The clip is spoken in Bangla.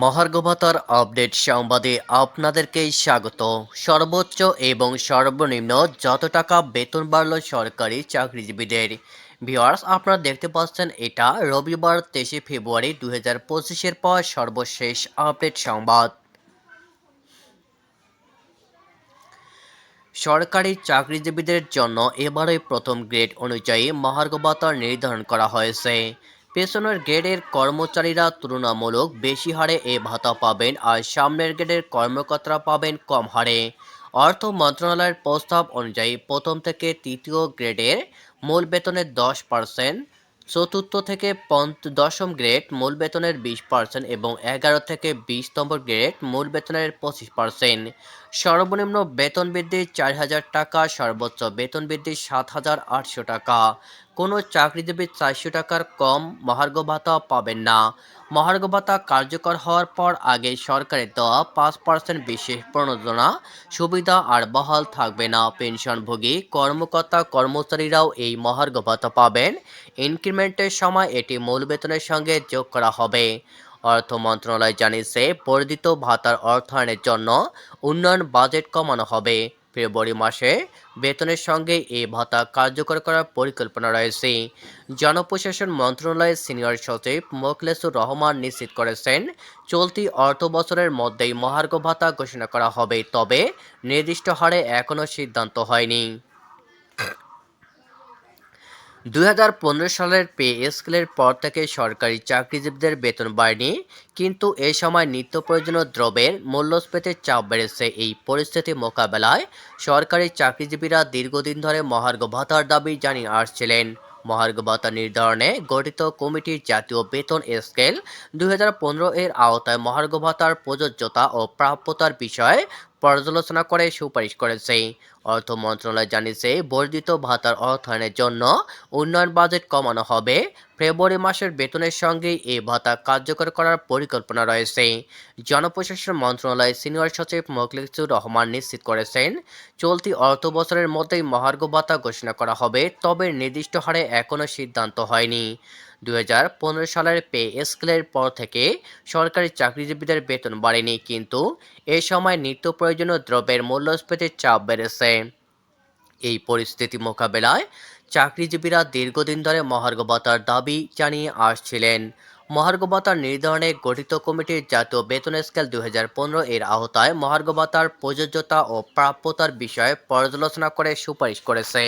মহার্ঘ ভাতার আপডেট সংবাদে আপনাদেরকে স্বাগত। সর্বোচ্চ এবং সর্বনিম্ন যত টাকা বেতন বাড়ল সরকারি চাকরিজীবীদের। ভিওয়ার্স আপনারা দেখতে পাচ্ছেন এটা রবিবার তেইশে ফেব্রুয়ারি দু হাজার পঁচিশের পর সর্বশেষ আপডেট সংবাদ। সরকারি চাকরিজীবীদের জন্য এবারে প্রথম গ্রেড অনুযায়ী মহার্ঘ ভাতা নির্ধারণ করা হয়েছে। পেছনের গ্রেডের কর্মচারীরা তুলনামূলক বেশি হারে এ ভাতা পাবেন আর সামনের গ্রেডের কর্মকর্তারা পাবেন কম হারে। অর্থ মন্ত্রণালয়ের প্রস্তাব অনুযায়ী প্রথম থেকে তৃতীয় গ্রেডের মূল বেতনের দশ পার্সেন্ট চতুর্থ থেকে পঞ্চ দশম গ্রেড মূল বেতনের বিশ পার্সেন্ট এবং এগারো থেকে বিশ নম্বর গ্রেড মূল বেতনের পঁচিশ পার্সেন্ট সর্বনিম্ন বেতন বৃদ্ধি চার হাজার টাকা, সর্বোচ্চ বেতন বৃদ্ধি সাত হাজার আটশো টাকা। কোনো চাকরিজীবী চারশো টাকার কম মহার্ঘ ভাতা পাবেন না। মহার্ঘ ভাতা কার্যকর হওয়ার পর আগে সরকারের দেওয়া পাঁচ পার্সেন্ট বিশেষ প্রণোদনা, সুবিধা আর বহাল থাকবে না। পেনশনভোগী, কর্মকর্তা, কর্মচারীরাও এই মহার্ঘ ভাতা পাবেন। ইনক্রিমেন্টের সময় এটি মূল বেতনের সঙ্গে যোগ করা হবে। অর্থ মন্ত্রণালয় জানিয়েছে, বর্ধিত ভাতার অর্থায়নের জন্য উন্নয়ন বাজেট কমানো হবে। ফেব্রুয়ারি মাসে বেতনের সঙ্গে এই ভাতা কার্যকর করার পরিকল্পনা রয়েছে। জনপ্রশাসন মন্ত্রণালয়ের সিনিয়র সচিব মোখলেসুর রহমান নিশ্চিত করেছেন, চলতি অর্থ বছরের মধ্যেই মহার্ঘ ভাতা ঘোষণা করা হবে, তবে নির্দিষ্ট হারে এখনও সিদ্ধান্ত হয়নি। দুই হাজার পনেরো সালের পে স্কেলের পর থেকে সরকারি চাকরিজীবীদের বেতন বাড়েনি, কিন্তু এ সময় নিত্য প্রয়োজনীয় দ্রব্যের মূল্যস্ফীতির চাপ বেড়েছে এই পরিস্থিতি মোকাবেলায়। সরকারি চাকরিজীবীরা দীর্ঘদিন ধরে মহার্ঘ ভাতার দাবি জানিয়ে আসছিলেন। মহার্ঘ ভাতা নির্ধারণে গঠিত কমিটির জাতীয় বেতন স্কেল দু হাজার পনেরো এর আওতায় মহার্ঘ ভাতার প্রযোজ্যতা ও প্রাপ্যতার বিষয়ে পর্যালোচনা করে সুপারিশ করেছে। অর্থ মন্ত্রণালয় জানিয়েছে, বর্ধিত ভাতার অর্থায়নের জন্য উন্নয়ন বাজেট কমানো হবে। ফেব্রুয়ারি মাসের বেতনের সঙ্গে এই ভাতা কার্যকর করার পরিকল্পনা রয়েছে। জনপ্রশাসন মন্ত্রণালয়ের সিনিয়র সচিব মোখলিসুর রহমান নিশ্চিত করেছেন, চলতি অর্থ বছরের মধ্যেই মহার্ঘ ভাতা ঘোষণা করা হবে, তবে নির্দিষ্ট হারে এখনও সিদ্ধান্ত হয়নি। দু হাজার পনেরো সালের পে স্কেলের পর থেকে সরকারি চাকরিজীবীদের বেতন বাড়েনি, কিন্তু এ সময় নিত্য প্রয়োজনীয় দ্রব্যের মূল্যস্ফীতির চাপ বেড়েছে। এই পরিস্থিতি মোকাবেলায় চাকরিজীবীরা দীর্ঘদিন ধরে মহার্গবতার দাবি জানিয়ে আসছিলেন। মহার্গবতার নির্ধারণে গঠিত কমিটির জাতীয় বেতন স্কেল দু হাজার পনেরো এর আওতায় মহার্গবতার প্রযোজ্যতা ও প্রাপ্যতার বিষয়ে পর্যালোচনা করে সুপারিশ করেছে।